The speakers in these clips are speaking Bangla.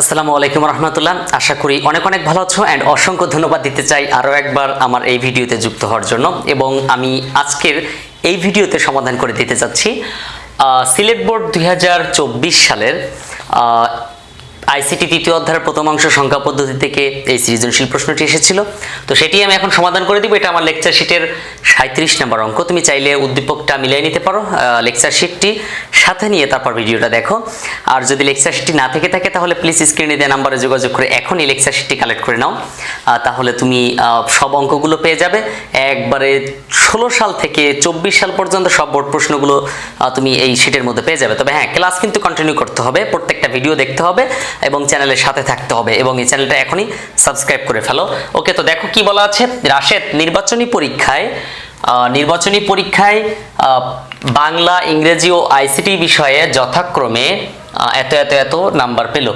আসসালামু আলাইকুম রহমতুল্লাহ। আশা করি অনেক অনেক ভালো আছো অ্যান্ড অসংখ্য ধন্যবাদ দিতে চাই আরও একবার আমার এই ভিডিওতে যুক্ত হওয়ার জন্য এবং আমি আজকের এই ভিডিওতে সমাধান করে দিতে চাচ্ছি সিলেট বোর্ড দু হাজার চব্বিশ সালের আইসিটি তৃতীয় অধ্যায়ের প্রথম অংশ সংখ্যা পদ্ধতি থেকে এই সৃজনশীল প্রশ্নটি এসেছিল। তো সেটি আমি এখন সমাধান করে দিব। এটা আমার লেকচার শিটের সাঁত্রিশ নম্বর অঙ্ক। তুমি চাইলে উদ্দীপকটা মিলিয়ে নিতে পারো লেকচার শিটটি সাথে নিয়ে তারপর ভিডিওটা দেখো। আর যদি লেকচার শিটটি না থেকে থাকে, তাহলে প্লিজ স্ক্রিনে দেওয়া নাম্বারে যোগাযোগ করে এখনই লেকচার শিটটি কালেক্ট করে নাও। তাহলে তুমি সব অঙ্কগুলো পেয়ে যাবে। একবারে ষোলো সাল থেকে চব্বিশ সাল পর্যন্ত সব বোর্ড প্রশ্নগুলো তুমি এই শিটের মধ্যে পেয়ে যাবে। তবে হ্যাঁ ক্লাস কিন্তু কন্টিনিউ করতে হবে। প্রত্যেকটা ভিডিও দেখতে হবে। এবং চ্যানেলের সাথে থাকতে হবে এবং এই চ্যানেলটা এখনই সাবস্ক্রাইব করে ফেলো। ওকে, তো দেখো কি বলা আছে? রাশেদ, নির্বাচনী পরীক্ষায় নির্বাচনী পরীক্ষায় বাংলা, ইংরেজি ও আইসিটি বিষয়ে যথাক্রমে এত এত এত নাম্বার পেল।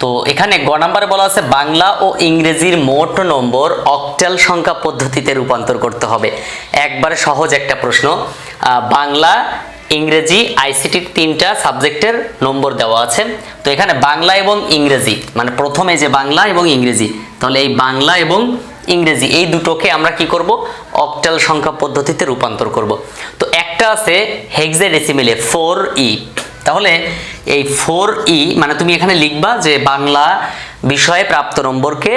তো এখানে গ নাম্বারে বলা আছে, বাংলা ও ইংরেজির মোট নম্বর অক্টাল সংখ্যা পদ্ধতিতে রূপান্তর করতে হবে। একবারে সহজ একটা প্রশ্ন বাংলা ইংরেজি আইসিটির তিনটা সাবজেক্টের নম্বর দেওয়া আছে। তো এখানে বাংলা এবং ইংরেজি মানে প্রথমে যে বাংলা এবং ইংরেজি, তাহলে এই বাংলা এবং ইংরেজি, এই দুটোকে আমরা কি করব? অক্টাল সংখ্যা পদ্ধতিতে রূপান্তর করব। তো একটা আছে হেক্সাডেসিমেলে ফোর ই তাহলে এই ফোর ই মানে তুমি এখানে লিখবা যে বাংলা বিষয়ে প্রাপ্ত নম্বরকে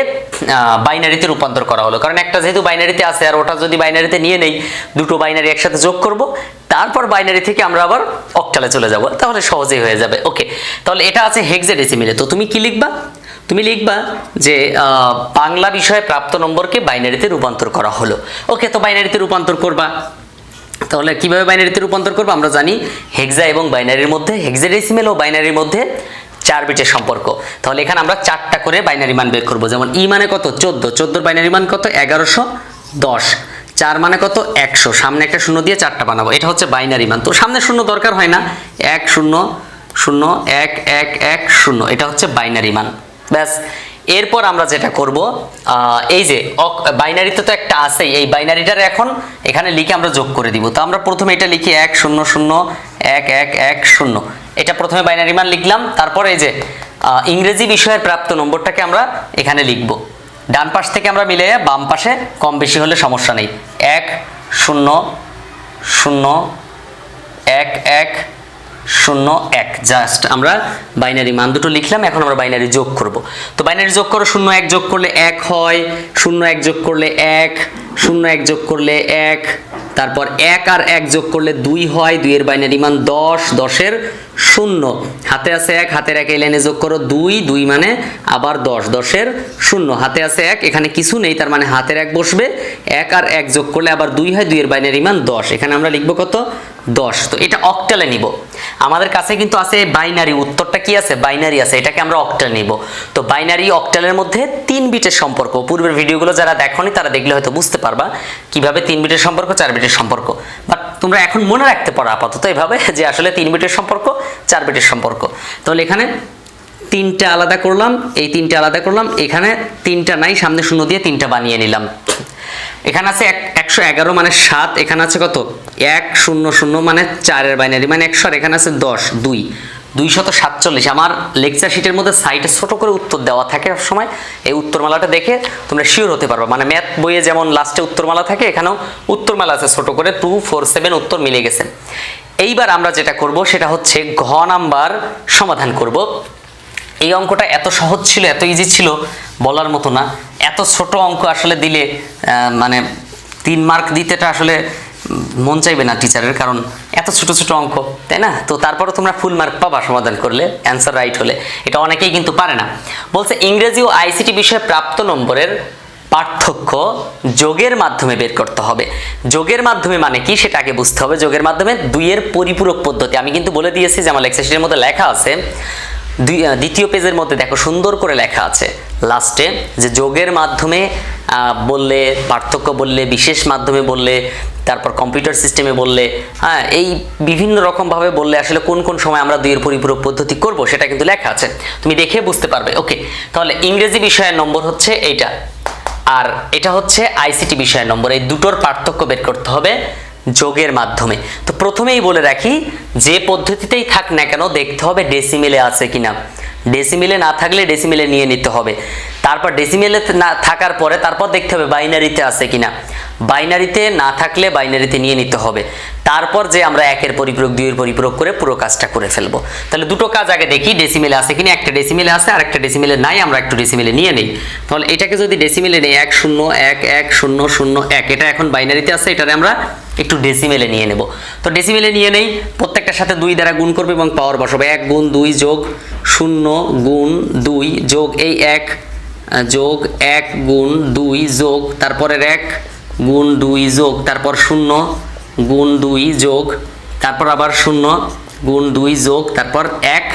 বাইনারিতে রূপান্তর করা হলো। কারণ একটা যেহেতু বাইনারিতে আছে, আর ওটা যদি বাইনারিতে নিয়ে নেই, দুটো বাইনারি একসাথে যোগ করব, তারপর বাইনারি থেকে আমরা আবার অক্টালে চলে যাব। তাহলে সহজেই হয়ে যাবে। ওকে, তাহলে এটা আছে হেক্সাডেসিমেলে। তো তুমি কি লিখবা? তুমি লিখবা যে বাংলা বিষয়ে প্রাপ্ত নম্বরকে বাইনারিতে রূপান্তর করা হলো। ওকে, তো বাইনারিতে রূপান্তর করবা। তাহলে কীভাবে বাইনারিতে রূপান্তর করব? আমরা জানি হেক্সা এবং বাইনারির মধ্যে, হেক্সাডেসিমেল ও বাইনারির মধ্যে চার বিটের সম্পর্ক। তাহলে এখানে আমরা চারটা করে বাইনারি মান বের করব। যেমন ই মানে কত? চোদ্দ। চোদ্দোর বাইনারি মান কত? এগারোশো দশ। চার মানে কত? একশো। সামনে একটা শূন্য দিয়ে চারটা বানাবো। এটা হচ্ছে বাইনারি মান। তো সামনে শূন্য দরকার হয় না। এক, শূন্য শূন্য, এক এক এক, শূন্য। এটা হচ্ছে বাইনারি মান। ব্যাস। এরপর আমরা যেটা করব এই যে বাইনারিতে তো একটা আছেই। এই বাইনারিটার এখন এখানে লিখে আমরা যোগ করে দিব। তো আমরা প্রথমে এটা লিখি এক, শূন্য শূন্য, এক এক এক, শূন্য। এটা প্রথমে বাইনারি মান লিখলাম, তারপরে এই যে ইংরেজি বিষয়ের প্রাপ্ত নম্বরটাকে আমরা এখানে লিখব। ডান পাশ থেকে আমরা মিলে বাম পাশে কম বেশি হলে সমস্যা নেই। এক, শূন্য শূন্য, এক এক, শূন্য, এক। জাস্ট আমরা বাইনারি মান দুটো লিখলাম, এখন আমরা বাইনারি যোগ করব। তো বাইনারি যোগ করো, শূন্য এক যোগ করলে এক হয়, শূন্য এক যোগ করলে এক, শূন্য এক যোগ করলে এক তারপর এক আর এক যোগ করলে দুই হয় দুইয়ের বাইনারি মান দশ দশের শূন্য। হাতে আছে এক হাতের এক এই লাইনে যোগ করো দুই দুই মানে আবার দশ, দশের শূন্য। হাতে আছে এক, এখানে কিছু নেই, তার মানে হাতের এক বসবে, এক আর এক যোগ করলে আবার দুই হয়, দুইয়ের বাইনারি মান দশ। এখানে আমরা লিখব কত? দশ। তো এটা অক্টালে নিব। আমাদের কাছে কিন্তু আছে বাইনারি, উত্তরটা কি আছে? বাইনারি আছে, এটাকে আমরা অক্টাল নিব। তো বাইনারি অক্টালের মধ্যে তিন বিটের সম্পর্ক। পূর্বের ভিডিওগুলো যারা দেখনি, তারা দেখলে হয়তো বুঝতে পারবা কীভাবে তিন বিটের সম্পর্ক, চার বিটের সম্পর্ক। বাট তোমরা এখন মনে রাখতে পারো আপাতত এভাবে যে আসলে তিন বিটের সম্পর্ক চার বিটের সম্পর্ক। তাহলে এখানে তিনটা আলাদা করলাম, এই তিনটা আলাদা করলাম, এখানে তিনটা নাই, সামনে শূন্য দিয়ে তিনটা বানিয়ে নিলাম। এখানে আছে এক একশো এগারো মানে সাত, এখানে আছে কত? এক, শূন্য শূন্য মানে চারের বাইনারি মানে একশো আর এখানে আছে দশ, দুই। দুইশত সাতচল্লিশ। আমার লেকচার শিটের মধ্যে সাইটে ছোট করে উত্তর দেওয়া থাকে সময়। এই উত্তরমালাটা দেখে তোমরা শিওর হতে পারবে। মানে ম্যাথ বইয়ে যেমন লাস্টে উত্তরমালা থাকে, এখানেও উত্তরমালা আছে ছোট করে। টু ফোর সেভেন উত্তর মিলে গেছে। এইবার আমরা যেটা করব, সেটা হচ্ছে ঘ নাম্বার সমাধান করব। এই অঙ্কটা এত সহজ ছিল, এত ইজি ছিল, বলার মতো না। এত ছোট অঙ্ক আসলে দিলে মানে তিন মার্ক দিতেটা আসলে মন চাইবে না টিচারের কারণ এত ছোট ছোট অঙ্ক, তাই না? তো তারপরে তোমরা ফুল মার্ক পাবা সমাধান করলে অ্যান্সার রাইট হলে। এটা অনেকেই কিন্তু পারে না। বলছে, ইংরেজি ও আইসিটি বিষয়ে প্রাপ্ত নম্বরের পার্থক্য যোগের মাধ্যমে বের করতে হবে। যোগের মাধ্যমে মানে কি? সেটা আগে বুঝতে হবে। যোগের মাধ্যমে দুইয়ের পরিপূরক পদ্ধতি। আমি কিন্তু বলে দিয়েছি যে আমার লেকচারের মধ্যে লেখা আছে দ্বিতীয় পেজের মধ্যে দেখো সুন্দর করে লেখা আছে। লাস্টে যে যোগের মাধ্যমে বললে, পার্থক্য বললে, বিশেষ মাধ্যমে বললে, তারপর কম্পিউটার সিস্টেমে বললে হ্যাঁ এই বিভিন্ন রকমভাবে বললে আসলে কোন কোন সময় আমরা দুইয়ের পরিপূরক পদ্ধতি করব, সেটা কিন্তু লেখা আছে। তুমি দেখে বুঝতে পারবে। ওকে, তাহলে ইংরেজি বিষয়ের নম্বর হচ্ছে এইটা। আর এটা হচ্ছে আইসিটি বিষয়ের নম্বর। এই দুটোর পার্থক্য বের করতে হবে। যোগের মাধ্যমে। তো প্রথমেই বলে রাখি, যে পদ্ধতিতেই থাক না কেন দেখতে হবে ডেসিমেলে আছে কিনা। ডেসিমিলে না থাকলে ডেসিমিলে নিয়ে নিতে হবে। তারপর ডেসিমিলে না থাকার পরে তারপর দেখতে হবে বাইনারিতে আছে কিনা। বাইনারিতে না থাকলে বাইনারিতে নিয়ে নিতে হবে। তারপর যে আমরা একের পরিপূরক, দুইয়ের পরিপূরক করে পুরো কাজটা করে ফেলব। তাহলে দুটো কাজ আগে দেখি ডেসিমিলে আছে কিনা, একটা ডেসিমিলে আছে আর একটা ডেসিমিলে নাই, আমরা একটু ডেসিমিলে নিয়ে নেই। তাহলে এটাকে যদি ডেসিমেলে নেই, এক, শূন্য, এক এক, শূন্য শূন্য, এক, এটা এখন বাইনারিতে আছে, এটারে আমরা একটু ডেসিমেলে নিয়ে নেব। তো ডেসিমেলে নিয়ে নেই, প্রত্যেকটার সাথে দুই দ্বারা গুণ করবে এবং পাওয়ার বসাবে। এক গুণ দুই যোগ শূন্য গুণ দুই যোগ এই এক, যোগ এক গুণ দুই যোগ, তারপরের এক গুণ দুই যোগ, তারপর শূন্য, গুণ দুই যোগ, তারপর আবার শূন্য, গুণ দুই যোগ, তারপর এক,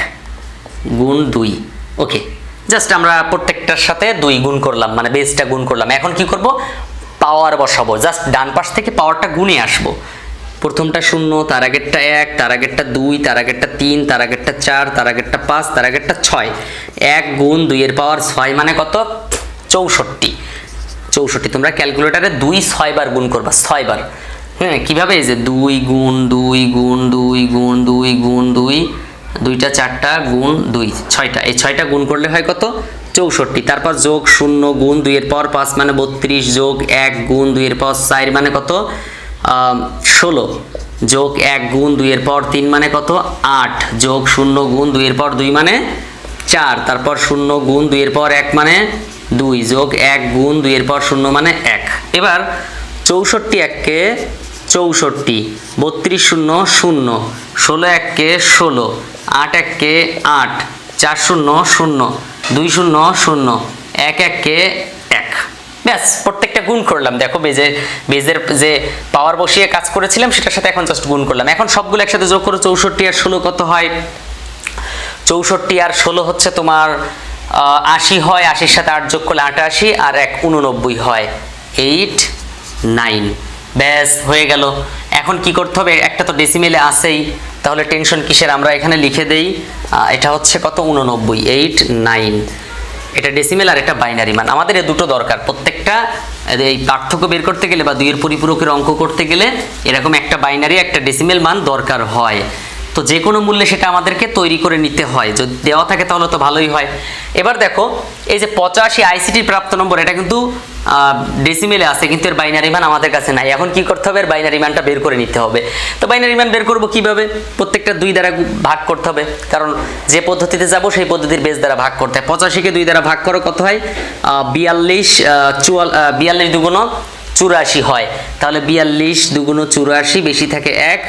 গুণ দুই। ওকে জাস্ট আমরা প্রত্যেকটার সাথে দুই গুণ করলাম মানে বেসটা গুণ করলাম। এখন কি করব? পাওয়ার বসাবো। জাস্ট ডান পাশ থেকে পাওয়ারটা গুণে আসব। প্রথমটা শূন্য, তার আগেরটা এক, তার আগেরটা দুই, তার আগেরটা তিন, তার আগেরটা চার, তার আগেরটা পাঁচ, তার আগেরটা ছয়। এক গুণ দুইয়ের পাওয়ার ছয় মানে কত? চৌষট্টি। চৌষট্টি, তোমরা ক্যালকুলেটারে দুই ছয়বার গুণ করবা ছয়বার হ্যাঁ কীভাবে এই যে দুই গুণ দুই গুণ দুই গুণ দুই গুণ দুই, দুইটা, চারটা গুণ দুই, ছয়টা, এই ছয়টা গুণ করলে হয় কত? চৌষট্টি, তারপর যোগ শূন্য গুণ দুইয়ের পর পাঁচ মানে বত্রিশ, যোগ এক গুণ দুইয়ের পর চার মানে কত? ষোলো, যোগ এক গুণ দুইয়ের পর তিন মানে কত? আট, যোগ শূন্য গুণ দুইয়ের পর দুই মানে চার, তারপর শূন্য গুণ দুইয়ের পর এক মানে দুই যোগ এক গুণ দুইয়ের পর শূন্য মানে এক। এবার চৌষট্টি এককে চৌষট্টি, বত্রিশ শূন্য শূন্য, ষোলো এককে ষোলো, আট এককে আট, চার শূন্য শূন্য, দুই শূন্য শূন্য, এক এককে এক। ব্যাস, প্রত্যেকটা গুণ করলাম। দেখো বেজের বেজের যে পাওয়ার বসিয়ে কাজ করেছিলাম, সেটার সাথে এখন জাস্ট গুণ করলাম। এখন সবগুলো একসাথে যোগ করে, চৌষট্টি আর ষোলো কত হয়? চৌষট্টি আর ষোলো হচ্ছে তোমার আশি হয়, আশির সাথে আট যোগ করলে আটাশি আর এক উননব্বই হয়। এইট নাইন ব্যাস, হয়ে গেল। এখন কি করতে হবে? একটা তো ডেসিমেলে আসেই তাহলে টেনশন কিসের? আমরা এখানে লিখে দেই এটা হচ্ছে কত? উননব্বই। এইট নাইন এটা ডেসিমেল আর এটা বাইনারি মান। আমাদের এ দুটো দরকার। প্রত্যেকটা এই পার্থক্য বের করতে গেলে বা দুইয়ের পরিপূরকের অঙ্ক করতে গেলে এরকম একটা বাইনারি একটা ডেসিমেল মান দরকার হয়। তো যে কোনো মূল্যে সেটা আমাদেরকে তৈরি করে নিতে হয়। যদি দেওয়া থাকে তাহলে তো ভালোই হয়। এবার দেখো, এই যে পঁচাশি আইসিটির প্রাপ্ত নম্বর, এটা কিন্তু ডেসিমেলে আছে, কিন্তু এর বাইনারি মান আমাদের কাছে নাই। এখন কি করতে হবে? এর বাইনারি মানটা বের করে নিতে হবে। তো বাইনারি মান বের করব কীভাবে? প্রত্যেকটা দুই দ্বারা ভাগ করতে হবে। কারণ যে পদ্ধতিতে যাব, সেই পদ্ধতির বেস দ্বারা ভাগ করতে হয়। পঁচাশিকে দুই দ্বারা ভাগ করো, কত হয়? বিয়াল্লিশ চুয়াল বিয়াল্লিশ দুগুণ চুরাশি হয়। তাহলে বিয়াল্লিশ দুগুণ চুরাশি বেশি থাকে এক।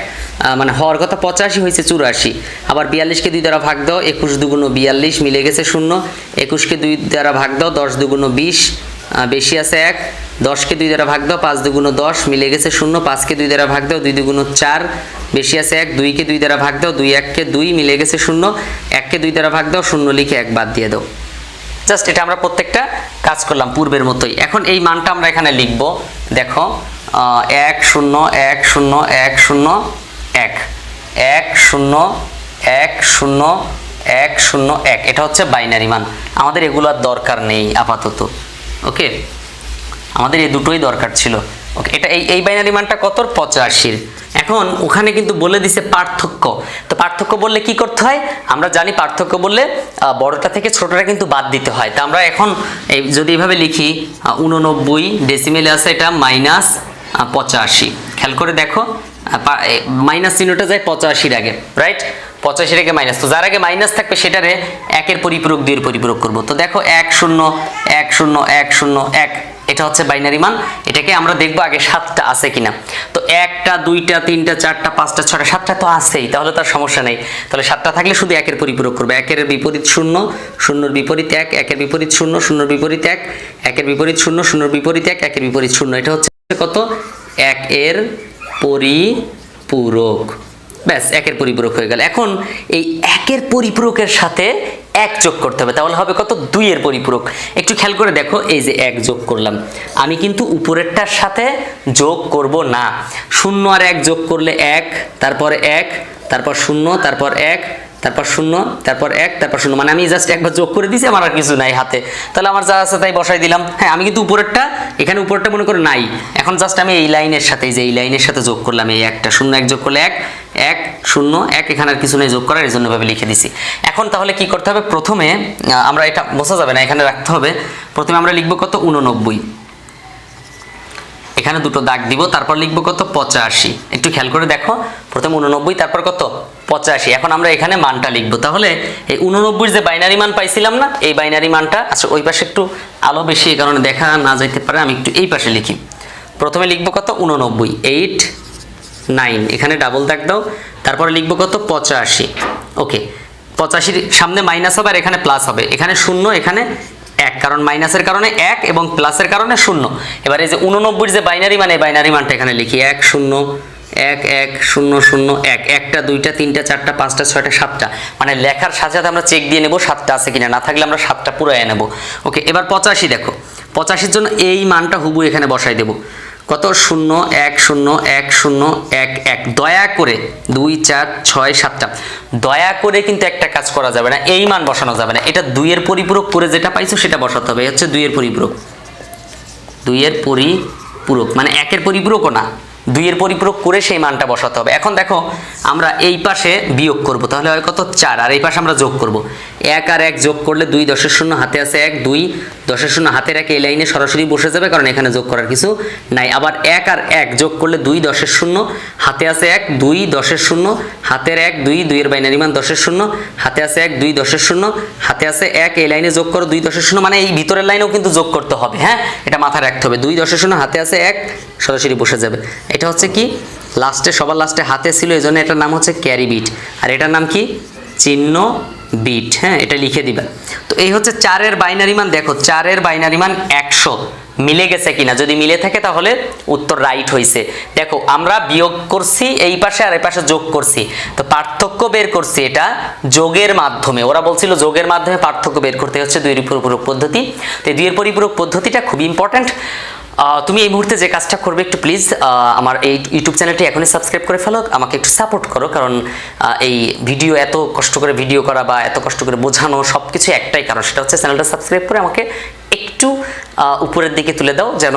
মানে হওয়ার কথা পঁচাশি হয়েছে, চুরাশি। আবার বিয়াল্লিশকে দুই দ্বারা ভাগ দাও, একুশ দুগুণ বিয়াল্লিশ, মিলে গেছে শূন্য। একুশকে দুই দ্বারা ভাগ দাও, দশ দুগুণ বিশ বেশি আছে এক। দশকে দুই দ্বারা ভাগ দাও, পাঁচ দুগুণ দশ, মিলে গেছে শূন্য। পাঁচকে দুই দ্বারা ভাগ দাও, দুই দুগুণ চার, বেশি আছে এক। দুইকে দুই দ্বারা ভাগ দাও, দুই এককে দুই, মিলে গেছে শূন্য। এককে দুই দ্বারা ভাগ দাও, শূন্য লিখে এক বাদ দিয়ে দাও। জাস্ট এটা আমরা প্রত্যেকটা কাজ করলাম পূর্বের মতোই। এখন এই মানটা আমরা এখানে লিখব। দেখো এক শূন্য এক শূন্য এক শূন্য এক। এক শূন্য এক শূন্য এক শূন্য, এক। এটা হচ্ছে বাইনারি মান। আমাদের এগুলোর দরকার নেই আপাতত, ওকে? আমাদের এই দুটোই দরকার ছিল। ওকে, এটা এই এই বাইনারি মানটা কত? পঁচাশির। এখন ওখানে কিন্তু বলে দিছে পার্থক্য। তো পার্থক্য বললে কি করতে হয়? আমরা জানি পার্থক্য বললে বড়টা থেকে ছোটটা কিন্তু বাদ দিতে হয়। তা আমরা এখন এই, যদি এভাবে লিখি উননব্বই ডেসিমেলে আছে এটা মাইনাস পঁচাশি। খেয়াল করে দেখো। মাইনাস চিহ্নটা যায় পঁচাশির আগে রাইট পঁচাশির আগে মাইনাস তো যার আগে মাইনাস থাকবে সেটারে একের পরিপূরক, দুইয়ের পরিপূরক করব। তো দেখো এক শূন্য এক শূন্য এক শূন্য, এক, এটা হচ্ছে বাইনারি মান। এটাকে আমরা দেখব আগে সাতটা আছে কিনা। তো একটা, দুইটা, তিনটা, চারটা, পাঁচটা, ছটা, সাতটা তো আছেই, তাহলে তার সমস্যা নেই। তাহলে সাতটা থাকলে শুধু একের পরিপূরক করবে। একের বিপরীত শূন্য, শূন্যর বিপরীত এক, একের বিপরীত শূন্য, শূন্যর বিপরীত এক, একের বিপরীত শূন্য, শূন্যর বিপরীত এক, একের বিপরীত শূন্য। এটা হচ্ছে কত? এক এর পরিপূরক। ব্যাস, একের পরিপূরক হয়ে গেল। এখন এই একের পরিপূরকের সাথে এক যোগ করতে হবে। তাহলে হবে কত? দুইয়ের পরিপূরক। একটু খেয়াল করে দেখো, এই যে এক যোগ করলাম। আমি কিন্তু উপরেরটার সাথে যোগ করব না। শূন্য আর এক যোগ করলে এক, তারপরে এক তারপর শূন্য, তারপর এক, তারপর শূন্য, তারপর এক, তারপর শূন্য। মানে আমি জাস্ট একবার যোগ করে দিয়েছি আমার আর কিছু নাই হাতে। তাহলে আমার যা আছে তাই বসাই দিলাম। হ্যাঁ আমি কিন্তু উপরেরটা, এখানে উপরেরটা মনে করে নাই। এখন জাস্ট আমি এই লাইনের সাথে যে এই লাইনের সাথে যোগ করলাম, এই একটা। শূন্য এক যোগ করলে এক এক, শূন্য, এক এখানে আর কিছু নেই যোগ করার, এই জন্য ভাবে লিখে দিছি। এখন তাহলে কি করতে হবে? প্রথমে আমরা এটা বোঝা যাবে না, এখানে রাখতে হবে। প্রথমে আমরা লিখব কত? উননব্বই এখানে দুটো দাগ দিব, তারপর লিখব কত? পঁচাশি। একটু খেয়াল করে দেখো, প্রথমে উননব্বই তারপর কত? পঁচাশি। এখন আমরা এখানে মানটা লিখব। তাহলে এই উননব্বই যে বাইনারি মান পাইছিলাম না, এই বাইনারি মানটা আচ্ছা ওই পাশে একটু আলো বেশি, এই কারণে দেখা না যাইতে পারে, আমি একটু এই পাশে লিখি। প্রথমে লিখব কত? উননব্বই এইট নাইন এখানে ডাবল দাগ দাও, তারপরে লিখব কত? পঁচাশি। ওকে পঁচাশির সামনে মাইনাস হবে আর এখানে প্লাস হবে। এখানে শূন্য, এখানে এক কারণ মাইনাসের কারণে এক এবং প্লাসের কারণে শূন্য। এবার এই যে উননব্বই যে বাইনারি মানে বাইনারি মানটা এখানে লিখি। এক, শূন্য, এক এক, শূন্য শূন্য, এক। একটা, দুইটা, তিনটা, চারটা, পাঁচটা, ছয়টা, সাতটা। মানে লেখার সাথে সাথে আমরা চেক দিয়ে নেব সাতটা আছে কিনা। না থাকলে আমরা সাতটা পুরাই নেব। ওকে, এবার পঁচাশি দেখো। পঁচাশির জন্য এই মানটা হুবু এখানে বসাই দেবো। কত? শূন্য, এক শূন্য এক শূন্য, এক এক। দয়া করে, দুই, চার, ছয়, সাতটা। দয়া করে কিন্তু একটা কাজ করা যাবে না, এই মান বসানো যাবে না। এটা দুইয়ের পরিপূরক করে যেটা পাইছো সেটা বসাতে হবে হচ্ছে দুইয়ের পরিপূরক। দুইয়ের পরিপূরক মানে একের পরিপূরকও না। দুইয়ের পরিপূরক করে সেই মানটা বসাতে হবে। এখন দেখো, আমরা এই পাশে বিয়োগ করব। তাহলে হয় কত? চার। আর এই পাশে আমরা যোগ করব। এক আর এক যোগ করলে দুই দশের শূন্য, হাতে আছে এক, দুই দশের শূন্য হাতের এক এই লাইনে সরাসরি বসে যাবে, কারণ এখানে যোগ করার কিছু নাই। আবার এক আর এক যোগ করলে দুই দশের শূন্য, হাতে আছে এক, দুই দশের শূন্য, হাতের এক, দুই, দুইয়ের বাইনারি মান দশের শূন্য, হাতে আছে এক, দুই দশের শূন্য, হাতে আছে এক, এই লাইনে যোগ করো দুই দশের শূন্য মানে এই ভিতরের লাইনেও কিন্তু যোগ করতে হবে হ্যাঁ? এটা মাথায় রাখতে হবে। দুই দশের শূন্য, হাতে আছে এক, সরাসরি বসে যাবে। এটা হচ্ছে কি? লাস্টে সবার লাস্টে হাতে ছিল এই জন্য এটার নাম হচ্ছে ক্যারি বিট আর এটার নাম কি? চিহ্ন বিট হ্যাঁ এটা লিখে দিবা। তো এই হচ্ছে চারের বাইনারি মান, দেখো, চারের বাইনারি মান একশো। মিলে গেছে কিনা? যদি মিলে থাকে, তাহলে উত্তর রাইট হয়েছে দেখো, আমরা বিয়োগ করছি এই পাশে আর এই পাশে যোগ করছি। তো পার্থক্য বের করছি এটা যোগের মাধ্যমে। ওরা বলছিল যোগের মাধ্যমে পার্থক্য বের করতে হচ্ছে দুইয়ের পরিপূরক পদ্ধতি। তো দুইয়ের পরিপূরক পদ্ধতিটা খুব ইম্পর্ট্যান্ট তুমি এই মুহূর্তে যে কাজটা করবে একটু প্লিজ আমার এই ইউটিউব চ্যানেলটি এখনই সাবস্ক্রাইব করে ফেলো, আমাকে একটু সাপোর্ট করো, কারণ এই ভিডিও এত কষ্ট করে ভিডিও করা বা এত কষ্ট করে বোঝানো সব কিছু একটাই কারণ, সেটা হচ্ছে চ্যানেলটা সাবস্ক্রাইব করে আমাকে একটু উপরের দিকে তুলে দাও যেন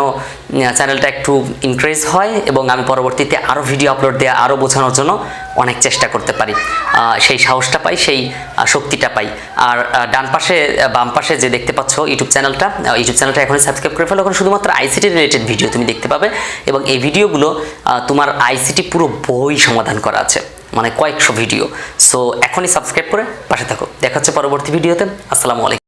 চ্যানেলটা একটু ইনক্রিজ হয় এবং আমি পরবর্তীতে আরও ভিডিও আপলোড দেওয়া আরও বোঝানোর জন্য অনেক চেষ্টা করতে পারি। সেই সাহসটা পাই, সেই শক্তিটা পাই। আর ডান পাশে বাম পাশে যে দেখতে পাচ্ছ ইউটিউব চ্যানেলটা ইউটিউব চ্যানেলটা এখন সাবস্ক্রাইব করে ফেলো। ওখানে শুধুমাত্র আইসিটি রিলেটেড ভিডিও তুমি দেখতে পাবে এবং এই ভিডিওগুলো তোমার আইসিটি পুরো বই সমাধান করা আছে মানে কয়েকশো ভিডিও সো এখনই সাবস্ক্রাইব করে পাশে থাকো। দেখা হচ্ছে পরবর্তী ভিডিওতে আসসালামু আলাইকুম।